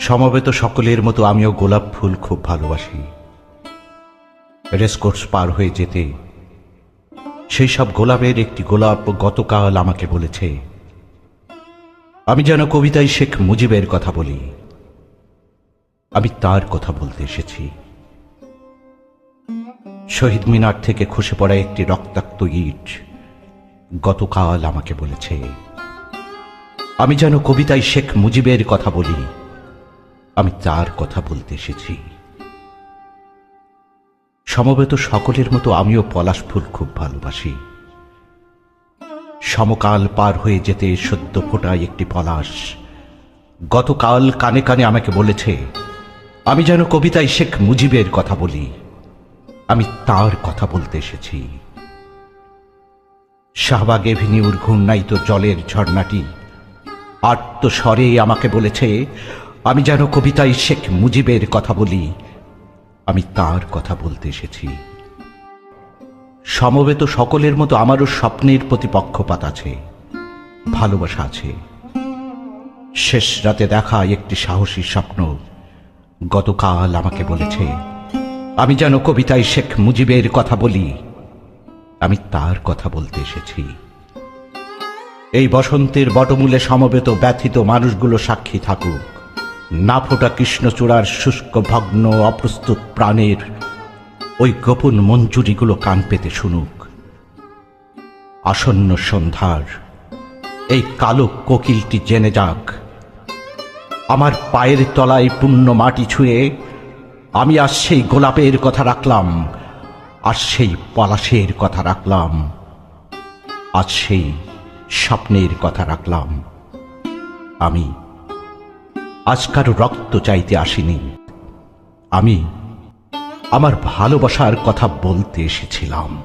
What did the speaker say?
সমবেত সকলের মতো আমিও গোলাপ ফুল খুব ভালোবাসি। রেসকোর্স পার হয়ে যেতে সেই সব গোলাপের একটি গোলাপ গতকাল আমাকে বলেছে, আমি যেন কবিতায় শেখ মুজিবের কথা বলি। আমি তার কথা বলতে এসেছি। শহীদ মিনার থেকে খসে পড়া একটি রক্তাক্ত ইট গতকাল আমাকে বলেছে আমি যেন কবিতায় শেখ মুজিবের কথা বলি। আমি তার কথা বলতে এসেছি। সমবেত সকলের মতো আমিও পলাশ ফুল খুব ভালোবাসি। সমকাল পার হয়ে যেতে সদ্য ফোটায় একটি পলাশ। গতকাল কানে কানে আমাকে বলেছে, আমি যেন কবিতায় শেখ মুজিবের কথা বলি। আমি তার কথা বলতে এসেছি। শাহবাগ এভিনিউর ঘূর্ণায়িত জলের ঝর্ণাটি আত্ম স্বরে আমাকে বলেছে, আমি যেন কবিতায় শেখ মুজিবের কথা বলি। আমি তার কথা বলতে এসেছি। সমবেত সকলের মতো আমারও স্বপ্নের প্রতি পক্ষপাত আছে, ভালোবাসা আছে। শেষ রাতে দেখা একটি সাহসী স্বপ্ন। গতকাল আমাকে বলেছে, আমি যেন কবিতায় শেখ মুজিবের কথা বলি। আমি তার কথা বলতে এসেছি। এই বসন্তের বটমূলে সমবেত ব্যথিত মানুষগুলো সাক্ষী থাকুক। না ফোটা কৃষ্ণচূড়ার শুষ্ক ভগ্ন অপ্রস্তুত প্রাণের ওই গোপন মঞ্জুরিগুলো কান পেতে শুনুক। আসন্ন সন্ধ্যার এই কালো কোকিলটি জেনে যাক। আমার পায়ের তলায় পূর্ণ মাটি ছুঁয়ে আমি আর সেই গোলাপের কথা রাখলাম, আর সেই পলাশের কথা রাখলাম, আর সেই স্বপ্নের কথা রাখলাম। আমি আজ কারও রক্ত চাইতে আসিনি। আমি আমার ভালোবাসার কথা বলতে এসেছিলাম।